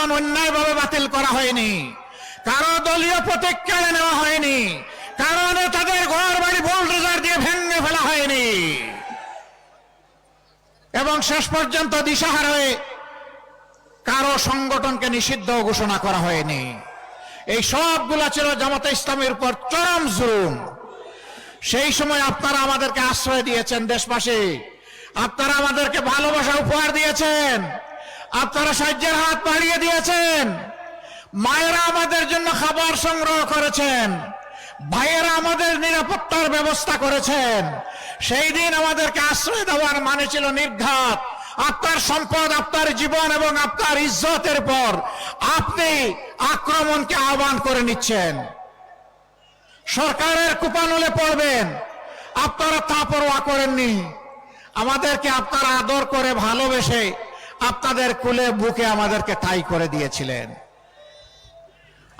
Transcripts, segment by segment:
নিবন্ধন অন্যায়ভাবে বাতিল করা হয়নি। কারও দলীয় প্রতীক কেড়ে নেওয়া হয়নি। কারও নেতাদের ঘর বাড়ি বোল্ডোজার দিয়ে ভেঙে ফেলা হয়নি। এবং শেষ পর্যন্ত দিশাহার কারও সংগঠনকে নিষিদ্ধ ঘোষণা করা হয়নি। এই সবগুলা ছিল জামাতে ইসলামের উপর চরম জুলুম। সেই সময় আপনারা আমাদেরকে আশ্রয় দিয়েছেন দেশবাসী। আপনারা আমাদেরকে ভালোবাসা উপহার দিয়েছেন। আপনারা সাহায্যের হাত বাড়িয়ে দিয়েছেন। মায়েরা আমাদের জন্য খাবার সংগ্রহ করেছেন। ভাইয়েরা আমাদের নিরাপত্তার ব্যবস্থা করেছেন। সেই দিন আমাদেরকে আশ্রয় দেওয়ার মানে ছিল নির্ঘাত। আপনার সম্পদ, আপনার জীবন এবং আপনার ইজ্জতের পর আপনি আক্রমণকে আহ্বান করে নিচ্ছেন। সরকারের কুপানলে পড়বেন। আপনারা তা পরোয়া করেননি। আমাদেরকে আপনারা আদর করে ভালোবেসে আপনাদের কুলে বুকে আমাদেরকে ঠাই করে দিয়েছিলেন।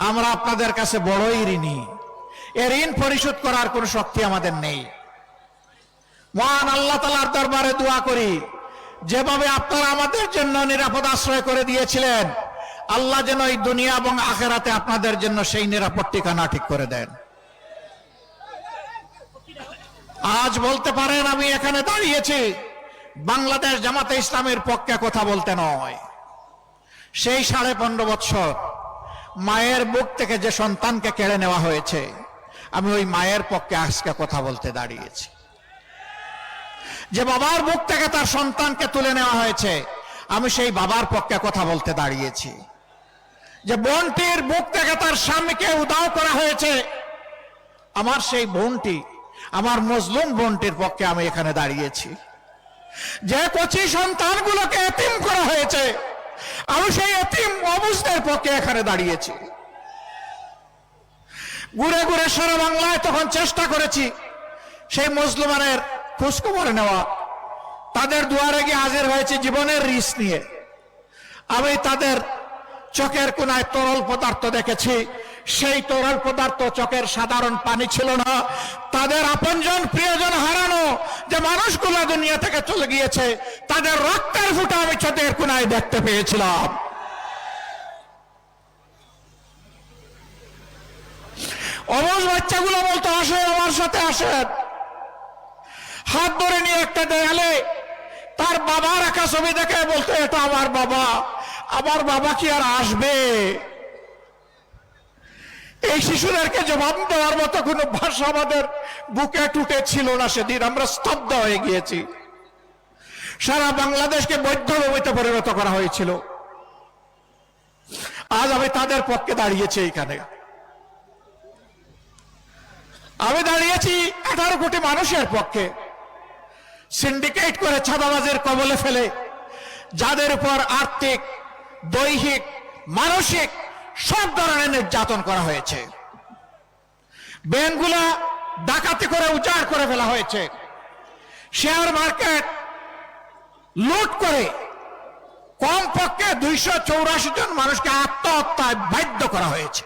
আমরা আপনাদের কাছে বড়ই ঋণী। এ ঋণ পরিশোধ করার কোনো শক্তি আমাদের নেই। মহান আল্লাহ তালার দরবারে দোয়া করি, যেভাবে আপনারা আমাদের জন্য নিরাপদ আশ্রয় করে দিয়েছিলেন, আল্লাহ যেন এই দুনিয়া এবং আখেরাতে আপনাদের জন্য সেই নিরাপদ ঠিকানা ঠিক করে দেন। আজ বলতে পারেন, আমি এখানে দাঁড়িয়েছি। বাংলাদেশ জামাতে ইসলামের পক্ষে কথা বলতে নয়। সেই সাড়ে পনেরো বৎসর মায়ের বুক থেকে যে সন্তানকে কেড়ে নেওয়া হয়েছে, আমি ওই মায়ের পক্ষে আজকে কথা বলতে দাঁড়িয়েছি। যে বাবার বুক থেকে তার সন্তানকে তুলে নেওয়া হয়েছে, আমি সেই বাবার পক্ষে কথা বলতে দাঁড়িয়েছি। যে বোনটির বুক থেকে তার স্বামীকে উদাও করা হয়েছে, আমার সেই বোনটি, আমার মজলুম বোনটির পক্ষে আমি এখানে দাঁড়িয়েছি। যে কচি সন্তানগুলোকে এতিম করা হয়েছে, আমি সেই এতিম অবস্থার পক্ষে এখানে দাঁড়িয়েছি। ঘুরে ঘুরে সারা বাংলায় তখন চেষ্টা করেছি সেই মুসলমানের খোঁজখবর নেওয়া। তাদের দুয়ারে গিয়ে হাজির হয়েছে জীবনের রিস নিয়ে। আমি তাদের চোখের কোনায় তরল পদার্থ দেখেছি সেই তরল পদার্থ চোখের সাধারণ পানি ছিল না। তাদের আপনজন, প্রিয়জন হারানো যে মানুষগুলো দুনিয়া থেকে চলে গিয়েছে, তাদের রক্তের ফুটা আমি চোখের কোনায় দেখতে পেয়েছিলাম। অবশ বাচ্চাগুলো বলতো, আসে, আমার সাথে আসেন। হাত ধরে নিয়ে একটা দেয়ালে তার বাবা রাখা ছবি দেখে বলতো, এটা আমার বাবা আমার বাবা কি আর আসবে? এই শিশুদেরকে জবাব দেওয়ার মতো কোনো ভাষা আমাদের বুকে টুটে ছিল না সেদিন। আমরা স্তব্ধ হয়ে গিয়েছি। সারা বাংলাদেশকে বৈধভূমিতে পরিণত করা হয়েছিল। আজ আমি তাদের পক্ষে দাঁড়িয়েছি এইখানে। আমি দাঁড়িয়েছি আঠারো কোটি মানুষের পক্ষে। সিন্ডিকেট করে ছাদাবাজের কবলে ফেলে। যাদের উপর আর্থিক, দৈহিক, মানসিক সব ধরনের নির্যাতন করা হয়েছে। ব্যাংকগুলা ডাকাতি করে উজাড় করে ফেলা হয়েছে। শেয়ার মার্কেট লুট করে কমপক্ষে দুইশো চৌরাশি জন মানুষকে আত্মহত্যায় বাধ্য করা হয়েছে।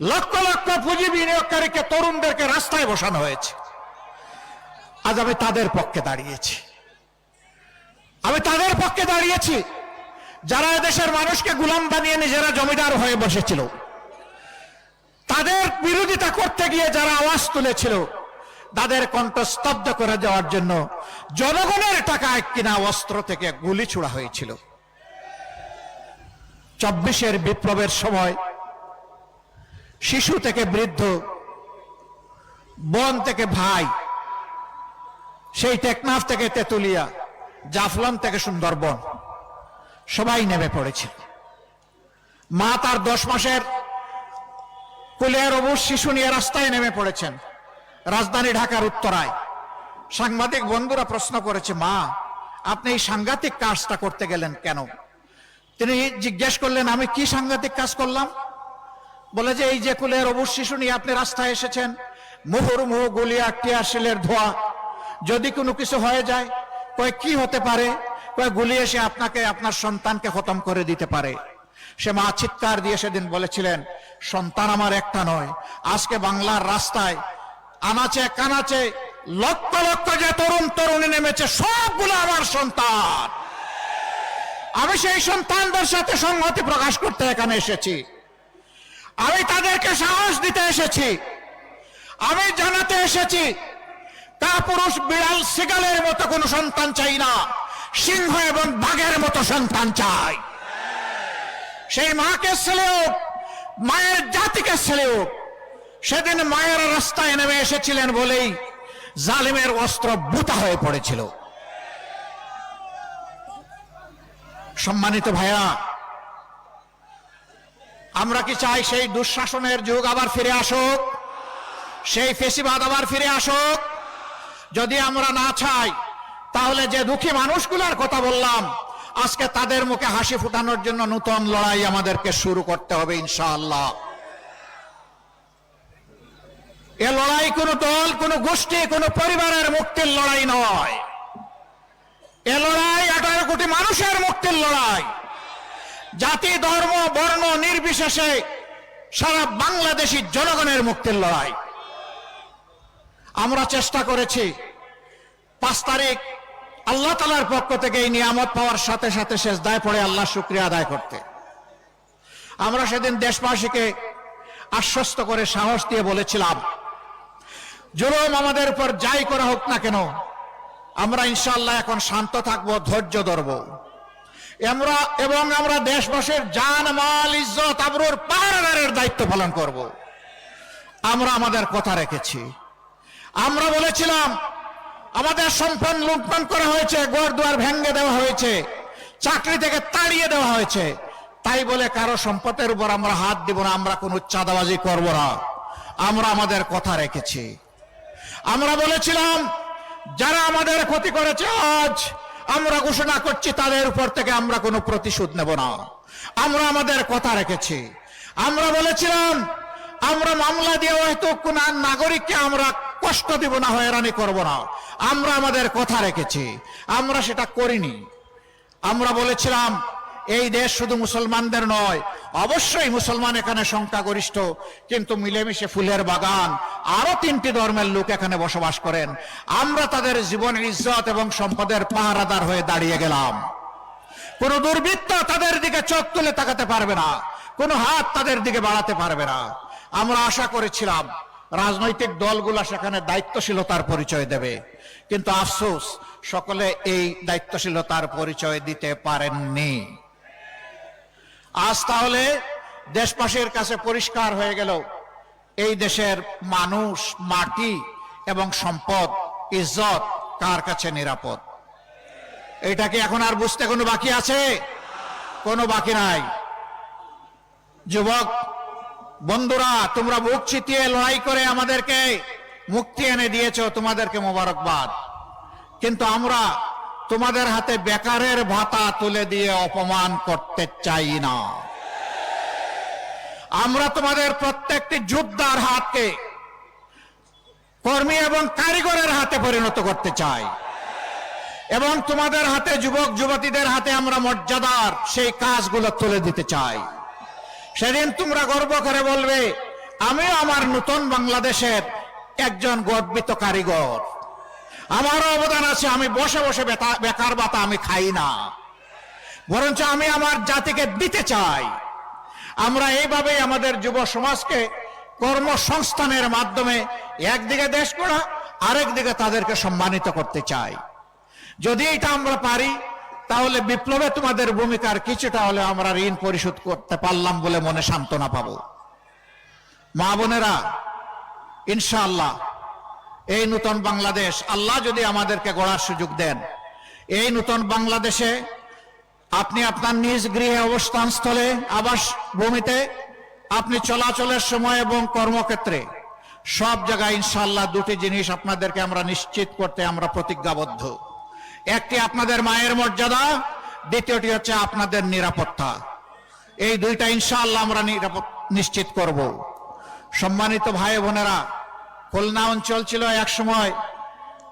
লক্ষ লক্ষ পুঁজি বিনিয়োগকারীকে তরুণদেরকে রাস্তায় বসানো হয়েছে। আজ আমি তাদের পক্ষে দাঁড়িয়েছি। আমি তাদের পক্ষে দাঁড়িয়েছি। যারা এদেশের মানুষকে গুলাম বানিয়ে নিজেরা জমিদার হয়ে বসেছিল, তাদের বিরোধিতা করতে গিয়ে যারা আওয়াজ তুলেছিল, তাদের কণ্ঠ স্তব্ধ করে দেওয়ার জন্য জনগণের টাকায় কিনা অস্ত্র থেকে গুলি ছোড়া হয়েছিল। চব্বিশের বিপ্লবের সময় শিশু থেকে বৃদ্ধ, বোন থেকে ভাই, সেই টেকনাফ থেকে তেতুলিয়া জাফলং থেকে সুন্দরবন সবাই নেমে পড়েছিল। মা তার দশ মাসের কুলের অবুজ শিশু নিয়ে রাস্তায় নেমে পড়েছেন। রাজধানী ঢাকার উত্তরায়। সাংবাদিক বন্ধুরা প্রশ্ন করেছে, মা, আপনি এই সাংঘাতিক কাজটা করতে গেলেন কেন? তিনি জিজ্ঞেস করলেন, আমি কি সাংঘাতিক কাজ করলাম? বলে যে, এই যে কুলের অবুজ শিশু নিয়ে আপনি রাস্তায় এসেছেন, মুহুর মুহুর্মুহু গুলিয়া টিয়াশিলের ধোয়া, যদি কোনো কিছু হয়ে যায়, কয় কি হতে পারে? কয় গুলি এসে আপনাকে, আপনার সন্তানকে খতম করে দিতে পারে। সে মা চিৎকার দিয়ে সেদিন বলেছিলেন, সন্তান আমার একটা নয়। আজকে বাংলার রাস্তায় আনাচে, কানাচে, লক্ষ লক্ষ যে তরুণ তরুণী নেমেছে, সবগুলো আমার সন্তান। আমি সেই সন্তানদের সাথে সংহতি প্রকাশ করতে এখানে এসেছি। আমি তাদেরকে সাহস দিতে এসেছি। আমি জানাতে এসেছি তা পুরুষ বিড়াল সিগালের মতো কোন সন্তান চাই না। সিংহ এবং বাঘের মতো সন্তান চাই। সেই মাকে ছেলেও মায়ের জাতিকে ছেলেও সেদিন মায়ের রাস্তায় নেমে এসেছিলেন বলেই জালিমের অস্ত্র বুতা হয়ে পড়েছিল। সম্মানিত ভাইয়া আমরা কি চাই সেই দুঃশাসনের যুগ আবার ফিরে আসুক? সেই ফেসিবাদ আবার ফিরে আসুক? যদি আমরা না চাই তাহলে যে দুঃখী মানুষগুলোর কথা বললাম, আজকে তাদের মুখে হাসি ফুটানোর জন্য নতুন লড়াই আমাদেরকে শুরু করতে হবে ইনশাআল্লাহ। এ লড়াই কোনো দল, কোনো গোষ্ঠী, কোনো পরিবারের মুক্তির লড়াই নয়। এ লড়াই আঠারো কোটি মানুষের মুক্তির লড়াই। জাতি, ধর্ম, বর্ণ নির্বিশেষে সারা বাংলাদেশি জনগণের মুক্তির লড়াই। আমরা চেষ্টা করেছি, পাঁচ তারিখ আল্লাহ তালার পক্ষ থেকে এই নিয়ামত পাওয়ার সাথে সাথে শেষ দায় পড়ে আল্লাহ শুক্রিয়া আদায় করতে। আমরা সেদিন দেশবাসীকে আশ্বস্ত করে সাহস দিয়ে বলেছিলাম, জুলুম আমাদের উপর যাই করা হোক না কেন, আমরা ইনশাল্লাহ এখন শান্ত থাকব, ধৈর্য ধরব। আমরা এবং আমরা দেশবাসীর জান, মাল, ইজ্জত, আবরুর পাহাড়ের দায়িত্ব পালন করব। আমরা আমাদের কথা রেখেছি। আমরা বলেছিলাম আমাদের সম্পদ লুণ্ঠন করা হয়েছে, গোয়ার দুয়ার ভেঙ্গে দেওয়া হয়েছে, চাকরি থেকে তাড়িয়ে দেওয়া হয়েছে। তাই বলে কারও সম্পদের উপর আমরা হাত দিব না, আমরা কোনো চাঁদাবাজি করব না। আমরা আমাদের কথা রেখেছি। আমরা বলেছিলাম, যারা আমাদের ক্ষতি করেছে আজ, আমরা ঘোষণা করছি তাদের উপর থেকে আমরা কোনো প্রতিশোধ নেব না। আমরা আমাদের কথা রেখেছি। আমরা বলেছিলাম, আমরা মামলা দিয়ে হয়তো কোন নাগরিককে আমরা কষ্ট দিব না, হয়রানি করব না। আমরা আমাদের কথা রেখেছি। আমরা সেটা করিনি। আমরা বলেছিলাম, এই দেশ শুধু মুসলমানদের নয়, অবশ্যই মুসলমান এখানে সংখ্যাগরিষ্ঠ, কিন্তু মিলেমিশে ফুলের বাগান, আরও তিনটি ধর্মের লোক এখানে বসবাস করেন। আমরা তাদের জীবনের ইজ্জত এবং সম্পদের পাহারাদার হয়ে দাঁড়িয়ে গেলাম। কোন দুর্বৃত্ত তাদের দিকে চোখ তুলে তাকাতে পারবে না। কোন হাত তাদের দিকে বাড়াতে পারবে না। আমরা আশা করেছিলাম রাজনৈতিক দলগুলা সেখানে দায়িত্বশীলতার পরিচয় দেবে। কিন্তু আফসোস, সকলে এই দায়িত্বশীলতার পরিচয় দিতে পারেননি। আজ তাহলে দেশবাসীর কাছে পরিষ্কার হয়ে গেল, এই দেশের মানুষ, মাটি এবং সম্পদ, ইজ্জত কার কাছে নিরাপদ? এটা কি এখন আর বুঝতে কোনো বাকি আছে? কোনো বাকি নাই। যুবক বন্ধুরা, তোমরা বুক চিতিয়ে লড়াই করে আমাদেরকে মুক্তি এনে দিয়েছ, তোমাদেরকে মোবারকবাদ। কিন্তু আমরা তোমাদের হাতে বেকারের ভাতা তুলে দিয়ে অপমান করতে চাই না। আমরা তোমাদের প্রত্যেকটি যোদ্ধার হাতকে কর্মী এবং কারিগরের হাতে পরিণত করতে চাই। এবং তোমাদের হাতে যুবক যুবতীদের হাতে আমরা মর্যাদার সেই কাজগুলো তুলে দিতে চাই। সেদিন তোমরা গর্ব করে বলবে, আমিও আমার নতুন বাংলাদেশের একজন গর্বিত কারিগর। আমারও অবদান আছে, আমি বসে বসে বেকার বাতা আমি খাই না। বরঞ্চ আমি আমার জাতিকে দিতে চাই। আমরা এইভাবে আমাদের যুব সমাজকে কর্মসংস্থানের মাধ্যমে একদিকে দেশ করা আরেক দিকে তাদেরকে সম্মানিত করতে চাই। যদি এটা আমরা পারি তাহলে বিপ্লবে তোমাদের ভূমিকার কিছুটা হলে আমরা ঋণ পরিশোধ করতে পারলাম বলে মনে সান্ত্বনা পাবো। মা বোনেরা, ইনশাআল্লাহ, এই নূতন বাংলাদেশ, আল্লাহ যদি আমাদেরকে গড়ার সুযোগ দেন, এই নূতন বাংলাদেশে আপনি আপনার নিজ গৃহে অবস্থান স্থলে আবাস ভূমিতে আপনি চলাচলের সময় এবং কর্মক্ষেত্রে সব জায়গায় ইনশাল্লাহ দুটি জিনিস আপনাদেরকে আমরা নিশ্চিত করতে আমরা প্রতিজ্ঞাবদ্ধ। একটি আপনাদের মায়ের মর্যাদা, দ্বিতীয়টি হচ্ছে আপনাদের নিরাপত্তা। এই দুইটা ইনশাআল্লাহ আমরা নিশ্চিত করব। সম্মানিত ভাই বোনেরা, খুলনা অঞ্চল ছিল এক সময়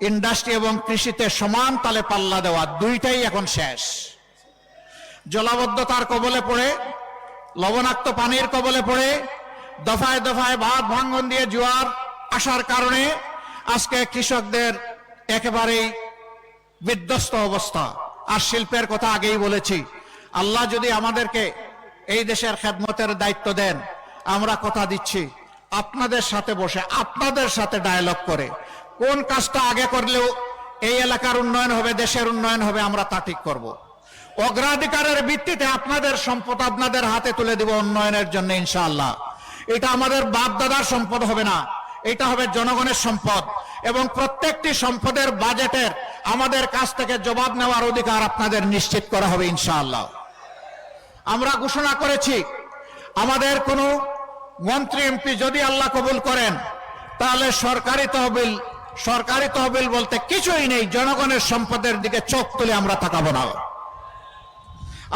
ইন্ডাস্ট্রি এবং কৃষিতে সমান তালে পাল্লা দেওয়া, দুইটাই এখন শেষ। জলাবদ্ধতার কবলে পড়ে, লবণাক্ত পানির কবলে পড়ে, দফায় দফায় ভাত ভাঙ্গন দিয়ে জোয়ার আসার কারণে আজকে কৃষকদের একেবারেই বিধ্বস্ত অবস্থা। আর শিল্পের কথা আগেই বলেছি। আল্লাহ যদি আমাদেরকে এই দেশের খেদমতের দায়িত্ব দেন, আমরা কথা দিচ্ছি, আপনাদের সাথে বসে, আপনাদের সাথে ডায়ালগ করে। কোন কাজটা আগে করলেও এই এলাকার উন্নয়ন হবে, দেশের উন্নয়ন হবে, আমরা তা ঠিক করব। অগ্রাধিকারের ভিত্তিতে আপনাদের সম্পদ আপনাদের হাতে তুলে দিব উন্নয়নের জন্য, ইনশাআল্লাহ। এটা আমাদের বাপ দাদার সম্পদ হবে না। এটা হবে জনগণের সম্পদ। এবং প্রত্যেকটি সম্পদের বাজেটের আমাদের কাছ থেকে জবাব নেওয়ার অধিকার আপনাদের নিশ্চিত করা হবে ইনশাআল্লাহ। আমরা ঘোষণা করেছি, আমাদের কোনো মন্ত্রী, এমপি যদি আল্লাহ কবুল করেন, তাহলে সরকারি তহবিল সরকারি তহবিল বলতে কিছুই নেই, জনগণের সম্পদের দিকে চোখ তুলে আমরা তাকাবো না।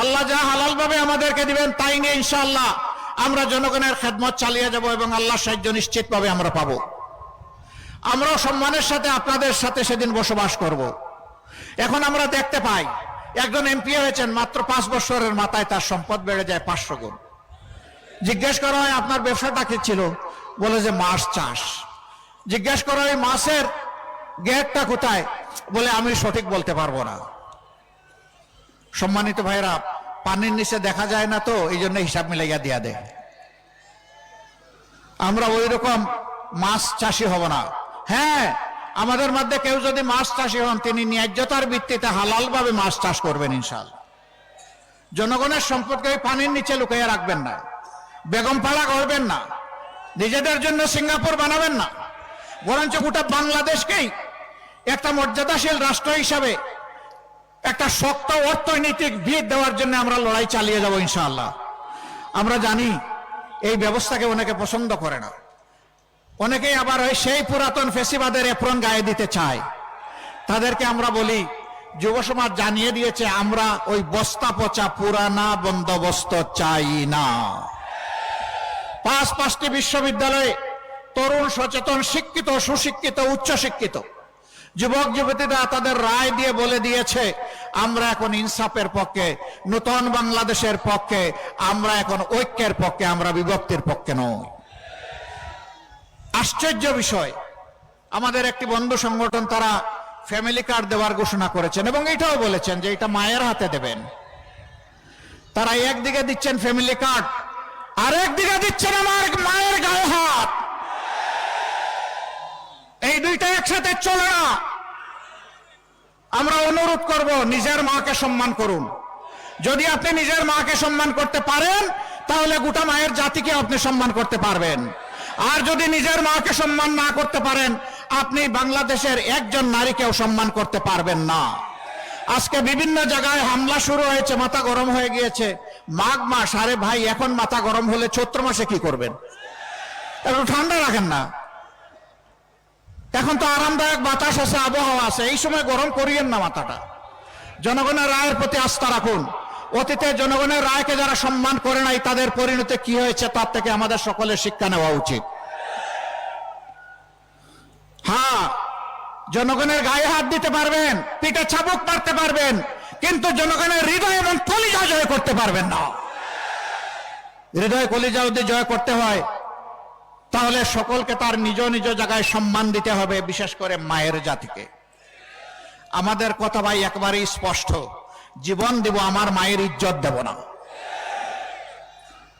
আল্লাহ যা হালাল ভাবে আমাদেরকে দিবেন, তাই নিয়ে ইনশাআল্লাহ আমরা জনগণের খেদমত চালিয়ে যাব এবং আল্লাহ সাহায্য নিশ্চিতভাবে আমরা পাবো। আমরাও সম্মানের সাথে আপনাদের সাথে সেদিন বসবাস করব। এখন আমরা দেখতে পাই, একজন এমপি হয়েছেন, মাত্র পাঁচ বছরের মাথায় তার সম্পদ বেড়ে যায় পাঁচশো গুণ। জিজ্ঞেস করা হয়, আপনার ব্যবসাটা কি ছিল? বলে যে, মাছ চাষ। জিজ্ঞেস করা হয়, মাছের গেটটা কোথায়? বলে, আমি সঠিক বলতে পারব না। সম্মানিত ভাইরা পানির নিচে দেখা যায় না তো, এই জন্য হিসাব মিলাইয়া দিয়া দেয়। আমরা ওই রকম মাছ চাষি হব না। হ্যাঁ আমাদের মধ্যে কেউ যদি মাছ চাষি হন, তিনি ন্যায্যতার ভিত্তিতে হালাল ভাবে মাছ চাষ করবেন ইনশাল জনগণের সম্পদকে পানির নিচে লুকাইয়া রাখবেন না। বেগম পাড়া করবেন না। নিজেদের জন্য সিঙ্গাপুর বানাবেন না। বরঞ্চ গোটা বাংলাদেশকেই একটা মর্যাদাশীল রাষ্ট্র হিসাবে একটা শক্ত অর্থনৈতিক ভিত দেওয়ার জন্য আমরা লড়াই চালিয়ে যাব ইনশাআল্লাহ। আমরা জানি এই ব্যবস্থাকে অনেকে পছন্দ করে না। অনেকেই আবার ওই সেই পুরাতন ফেসিবাদের এপ্রন গায়ে দিতে চায়। তাদেরকে আমরা বলি, যুব সমাজ জানিয়ে দিয়েছে, আমরা ওই বস্তা পচা পুরানা বন্দোবস্ত চাই না। পাঁচ পাঁচটি বিশ্ববিদ্যালয়ে তরুণ সচেতন শিক্ষিত, সুশিক্ষিত উচ্চ শিক্ষিত যুবক, যুবতীরা তাদের রায় দিয়ে বলে দিয়েছে, আমরা এখন ইনসাফের পক্ষে, নূতন বাংলাদেশের পক্ষে, আমরা এখন ঐক্যের পক্ষে, আমরা বিভক্তির পক্ষে নই। আশ্চর্য বিষয়, আমাদের একটি বন্ধু সংগঠন তারা ফ্যামিলি কার্ড দেওয়ার ঘোষণা করেছেন এবং এটাও বলেছেন যে এটা মায়ের হাতে দেবেন। তারা একদিকে দিচ্ছেন ফ্যামিলি কার্ড আর একদিকে দিচ্ছেন আমার মায়ের গায়ে হাত। দুইটা একসাথে চলে না। আমরা অনুরোধ করব নিজের মাকে সম্মান করুন। যদি আপনি নিজের মাকে সম্মান করতে পারেন, তাহলে গোটা মায়ের জাতিকে আপনি সম্মান করতে পারবেন। আর যদি নিজের মাকে সম্মান না করতে পারেন, আপনি বাংলাদেশের একজন নারীকেও সম্মান করতে পারবেন না। আজকে বিভিন্ন জায়গায় হামলা শুরু হয়েছে, মাথা গরম হয়ে গিয়েছে। মাঘ মাস, আরে ভাই, এখন মাথা গরম হলে চৈত্র মাসে কি করবেন? একটু ঠান্ডা রাখেন না। এখন তো আরামদায়ক বাতাস আছে, আবহাওয়া আছে। এই সময় গরম করিয়েন না মাথাটা। জনগণের রায়ের প্রতি আস্থা রাখুন। অতীতে জনগণের রায়কে যারা সম্মান করে নাই, তাদের পরিণতি কি হয়েছে তার থেকে আমাদের সকলের শিক্ষা নেওয়া উচিত। হ্যাঁ জনগণের গায়ে হাত দিতে পারবেন, পিঠে ছাবুক মারতে পারবেন, কিন্তু জনগণের হৃদয় এবং কলিজা জয় করতে পারবেন না। হৃদয় কলিজা যদি জয় করতে হয় তাহলে সকলকে তার নিজ নিজ জায়গায় সম্মান দিতে হবে, বিশেষ করে মায়ের জাতিকে। আমাদের কথা ভাই একবারেই স্পষ্ট। জীবন দেব, আমার মায়ের ইজ্জত দেব না।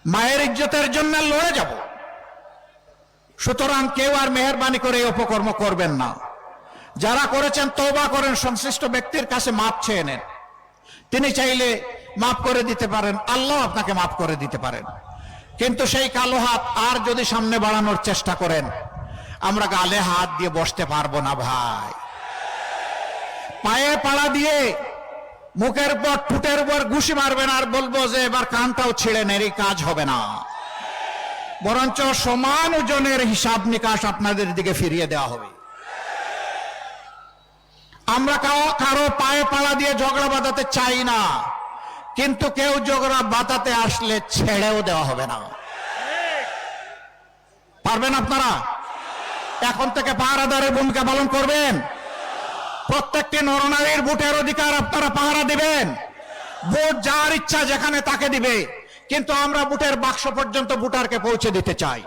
মায়ের ইজ্জতের জন্য লড়ে যাব। সুতরাং কেউ আর মেহরবানি করে এই অপকর্ম করবেন না। যারা করেছেন তৌবা করেন, সংশ্লিষ্ট ব্যক্তির কাছে মাপ চেয়ে নেন। তিনি চাইলে মাফ করে দিতে পারেন, আল্লাহ আপনাকে মাফ করে দিতে পারেন। কিন্তু সেই কালো হাত আর যদি সামনে বাড়ানোর চেষ্টা করেন, আমরা গালে হাত দিয়ে বসতে পারব না ভাই। পায়ে পাড়া দিয়ে মুখের উপর ঠুটের উপর ঘুষি মারবেন আর বলব যে এবার কানটাও ছিঁড়ে নেন কাজ হবে না। বরঞ্চ সমান ওজনের হিসাব নিকাশ আপনাদের দিকে ফিরিয়ে দেওয়া হবে। আমরা কারও কারও পায়ে পাড়া দিয়ে ঝগড়া বাঁধাতে চাই না। কিন্তু কেউ ঝগড়া বাতাতে আসলে ছেড়েও দেওয়া হবে না। পারবেন আপনারা? এখন থেকে পাহারাদারের ভূমিকা পালন করবেন। প্রত্যেকটি নরনারীর ভোটের অধিকার আপনারা পাহারা দিবেন। ভোট যার ইচ্ছা যেখানে তাকে দিবে। কিন্তু আমরা ভোটের বাক্স পর্যন্ত ভোটারকে পৌঁছে দিতে চাই।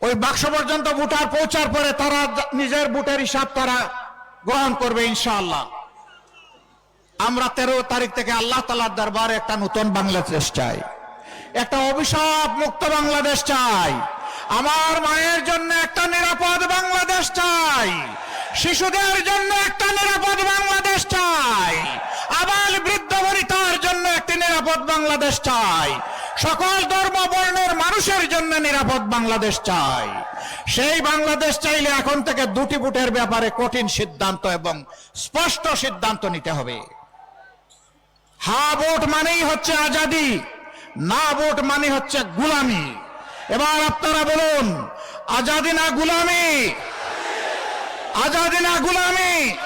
ওই বাক্স পর্যন্ত ভোটার পৌঁছার পরে তারা নিজের ভোটের হিসাব তারা গ্রহণ করবে ইনশাআল্লাহ। আমরা তেরো তারিখ থেকে আল্লাহ তালার দরবারে একটা নতুন বাংলাদেশ চাই। একটা অভিশাপ মুক্ত বাংলাদেশ চাই। আমার মায়ের জন্য একটা নিরাপদ বাংলাদেশ চাই। শিশুদের জন্য একটা নিরাপদ বাংলাদেশ চাই। আবাল বৃদ্ধ বনিতার জন্য একটি নিরাপদ বাংলাদেশ চাই। সকল ধর্ম বর্ণের মানুষের জন্য নিরাপদ বাংলাদেশ চাই। সেই বাংলাদেশ চাইলে এখন থেকে দুটি বুটের ব্যাপারে কঠিন সিদ্ধান্ত এবং স্পষ্ট সিদ্ধান্ত নিতে হবে। হা ভোট মানেই হচ্ছে আজাদি, না ভোট মানে হচ্ছে গুলামি। এবার আপনারা বলুন, আজাদি না গুলামি? আজাদি না গুলামি?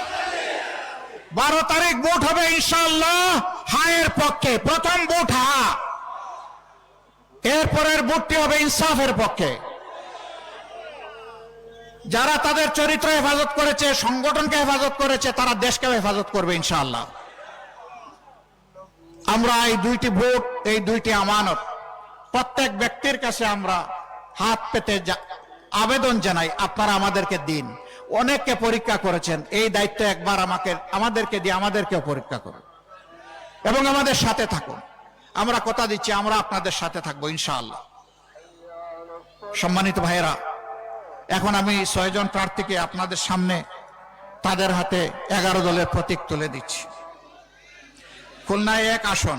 বারো তারিখ ভোট হবে ইনশাল্লাহ হায়ের পক্ষে। প্রথম ভোট হা। এরপরের ভোটটি হবে ইনসাফের পক্ষে। যারা তাদের চরিত্র হেফাজত করেছে, সংগঠনকে হেফাজত করেছে, তারা দেশকে হেফাজত করবে ইনশাআল্লাহ। আমরা এই দুইটি ভোট, এই দুইটি আমানত। প্রত্যেক ব্যক্তির কাছে আমরা হাত পেতে আবেদন জানাই, আপনারা আমাদেরকে দিন। অনেককে পরীক্ষা করেছেন, এই দায়িত্ব একবার আমাকে, আমাদেরকে দিয়ে আমাদেরকেও পরীক্ষা করুন। এবং আমাদের সাথে থাকুন। আমরা কথা দিচ্ছি, আমরা আপনাদের সাথে থাকব, ইনশাআল্লাহ। সম্মানিত ভাইয়েরা, এখন আমি ছয়জন প্রার্থীকে আপনাদের সামনে তাদের হাতে এগারো দলের প্রতীক তুলে দিচ্ছি। খুলনায় এক আসন।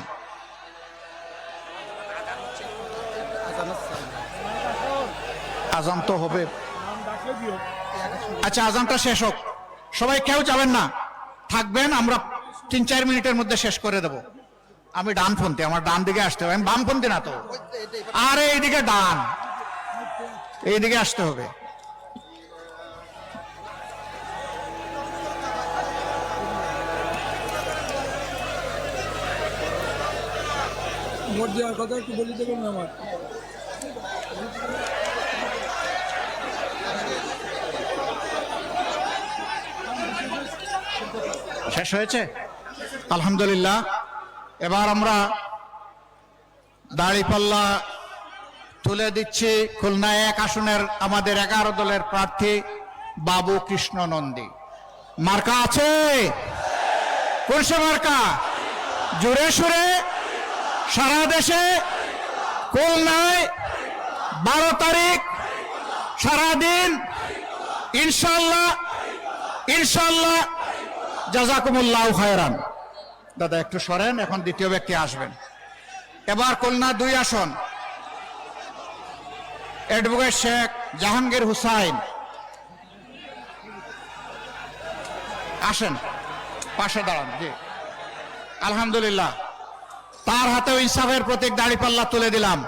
আজান তো হবে। আচ্ছা আজানটা শেষ হোক। সবাই কেউ যাবেন না। থাকবেন, আমরা তিন চার মিনিটের মধ্যে শেষ করে দেব। আমি ডানপন্থী, আমার ডান দিকে আসতে হবে। আমি বামপন্থী না তো। আর, এইদিকে ডান। এইদিকে আসতে হবে। ভোট দেওয়ার কথা একটু বলে দেবেন আমার। শেষ হয়েছে? আলহামদুলিল্লাহ। এবার আমরা দাড়িপাল্লা তুলে দিচ্ছি খুলনা এক আসনের আমাদের এগারো দলের প্রার্থী বাবু কৃষ্ণ নন্দী। মার্কা আছে? কোন সে মার্কা? জুড়ে সুরে। সারা দেশে খুলনায় বারো তারিখ সারাদিন ইনশাল্লাহ ইনশাল্লাহ জাজাকুমুল্লাহ খায়রান। দাদা, একটু সরেন, এখন দ্বিতীয় ব্যক্তি আসবেন। এবার খুলনা দুই আসন। অ্যাডভোকেট শেখ জাহাঙ্গীর হুসাইন। আসেন, পাশে দাঁড়ান, জি। আলহামদুলিল্লাহ। তার হাতেও ইনসাফের প্রতীক দাড়িপাল্লা তুলে দিলাম।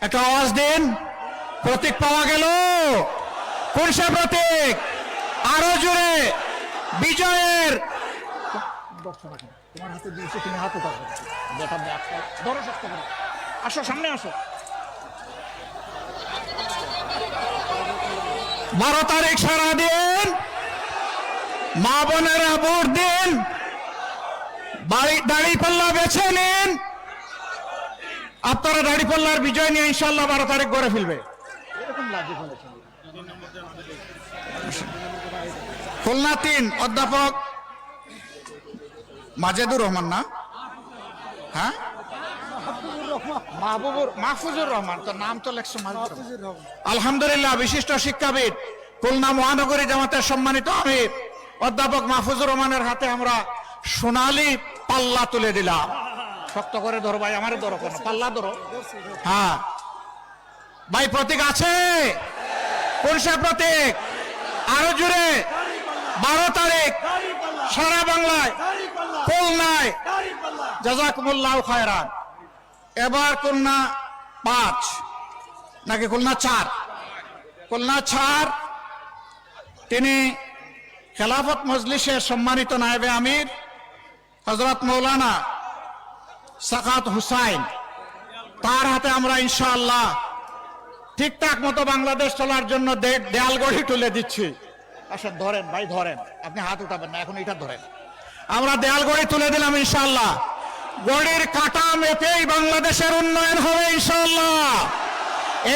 একটা আওয়াজ দিন। প্রতীক পাওয়া গেল। কোন সে প্রতীক। আরও জোরে। বিজয়ের। তোমার হাতে দিয়েছে তুমি হাতে ধরো শক্ত করে। আসো সামনে আসো। বারো তারিখ সারাদিন মা বোনেরা ভোট দিন। বাড়ি পাল্লা বেছে নিন। আপনারা দাড়ি পাল্লার বিজয় নিয়ে ইনশাল্লাহ বারো তারিখ গড়ে ফেলবে। খুলনা তিন অধ্যাপক মাজেদুর রহমান না? হ্যাঁ? মাহবুবুর মাহফুজুর রহমান তো নাম তো লেখছো আলহামদুলিল্লাহ বিশিষ্ট শিক্ষাবিদ খুলনা মহানগরী জামাতের সম্মানিত আমির। অধ্যাপক মাহফুজুর রহমানের হাতে আমরা সোনালী পাল্লা তুলে দিলাম শক্ত করে ধরো ভাই আমার ধরো কেন পাল্লা ধরো। হ্যাঁ। ভাই প্রতীক আছে? সে প্রতীক। আরও জুড়ে বারো তারিখ সারা বাংলায় খুলনায়। জাজাকুমুল্লাহ খায়রান। এবার খুলনা পাঁচ নাকি খুলনা চার? খুলনা চার। তিনি খেলাফত মজলিসের সম্মানিত নায়েবে আমির। হজরত মৌলানা সাকাত হুসাইন, তার হাতে আমরা ইনশাআল্লাহ ঠিকঠাক মতো বাংলাদেশ চলার জন্য দেয়াল গড়ি তুলে দিচ্ছি। আসেন ধরেন ভাই, ধরেন। আপনি হাত উঠাবেন না, এখন এটা ধরেন। আমরা দেয়াল গড়ি তুলে দিলাম ইনশাআল্লাহ। গড়ির কাটা মেপেই বাংলাদেশের উন্নয়ন হবে ইনশাআল্লাহ।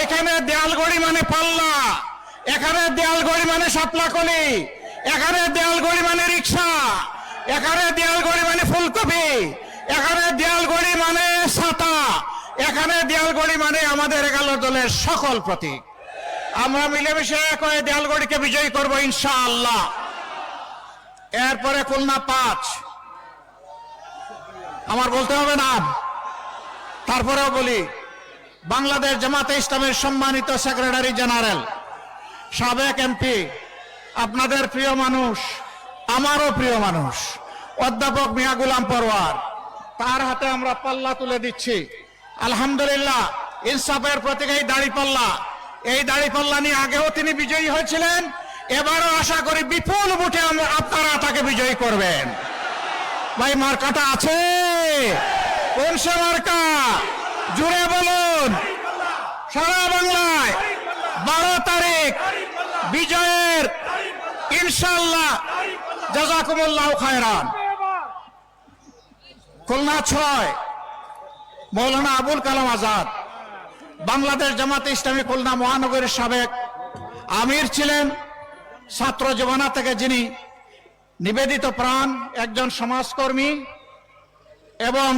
এখানে দেয়াল গড়ি মানে পাল্লা, এখানে দেয়াল গড়ি মানে সাপলাকলি এখানে দেয়াল গড়ি মানে রিক্সা। এখানে দেয়ালগড়ি মানে ফুলকপি। এখানে দেয়ালগড়ি মানে ছাতা এখানে দেয়ালগড়ি মানে আমাদের এগারো দলের সকল প্রতীক। আমরা মিলেমিশে এক হয়ে দেয়ালগড়িকে বিজয়ী করব ইনশাআল্লাহ। এরপরে খুলনা পাঁচ। আমার বলতে হবে নাম তারপরেও বলি, বাংলাদেশ জামাতে ইসলামের সম্মানিত সেক্রেটারি জেনারেল, সাবেক এমপি, আপনাদের প্রিয় মানুষ, আমারও প্রিয় মানুষ। অধ্যাপক মিয়া গুলাম পরওয়ার। তার হাতে আমরা পাল্লা তুলে দিচ্ছি। আলহামদুলিল্লাহ, ইনসাফের প্রতীক এই দাড়ি পাল্লা। এই দাড়ি পাল্লা নিয়ে আগেও তিনি বিজয়ী হয়েছিলেন, এবারও আশা করি বিপুল বুটে আমরা- আপনারা তাকে বিজয়ী করবেন। ভাই, মার্কাটা আছে? কোন সে মার্কা? জুড়ে বলুন। সারা বাংলায় বারো তারিখ বিজয়ের ইনশাল্লাহ জাজাকুমুল্লাহ খায়রান। খুলনা ছয়, মৌলানা আবুল কালাম আজাদ। বাংলাদেশ জামাতে ইসলামী খুলনা মহানগরীর সাবেক আমির ছিলেন। ছাত্র জমানা থেকে যিনি নিবেদিত প্রাণ, একজন সমাজকর্মী এবং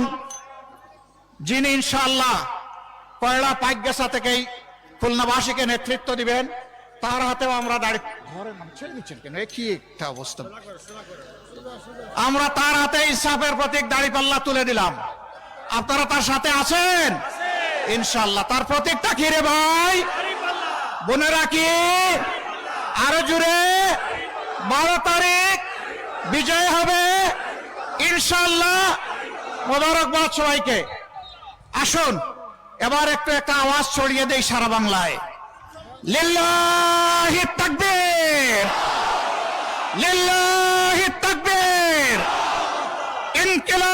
যিনি ইনশাআল্লাহ কয়লা পাইকগেসা থেকেই খুলনাবাসীকে নেতৃত্ব দিবেন। তার হাতেও আমরা দাঁড়িয়ে নাম ছেড়ে দিচ্ছেন কেন? এ কি একটা অবস্থা। আমরা তার হাতে ইনসাফের প্রতীক দাঁড়িপাল্লা তুলে দিলাম। আপনারা তার সাথে আছেন? ইনশাল্লাহ তার প্রতীকটা কি রে ভাই? বোনেরা কি আরও জুড়ে বারো তারিখ বিজয় হবে। ইনশাল্লাহ মোবারকবাদ সবাইকে। আসুন, এবার একটু একটা আওয়াজ ছড়িয়ে দেই সারা বাংলায়। লিল্লাহি তাকবীর! লিল্লাহি ಇನ್ಕಿಲಾಬ್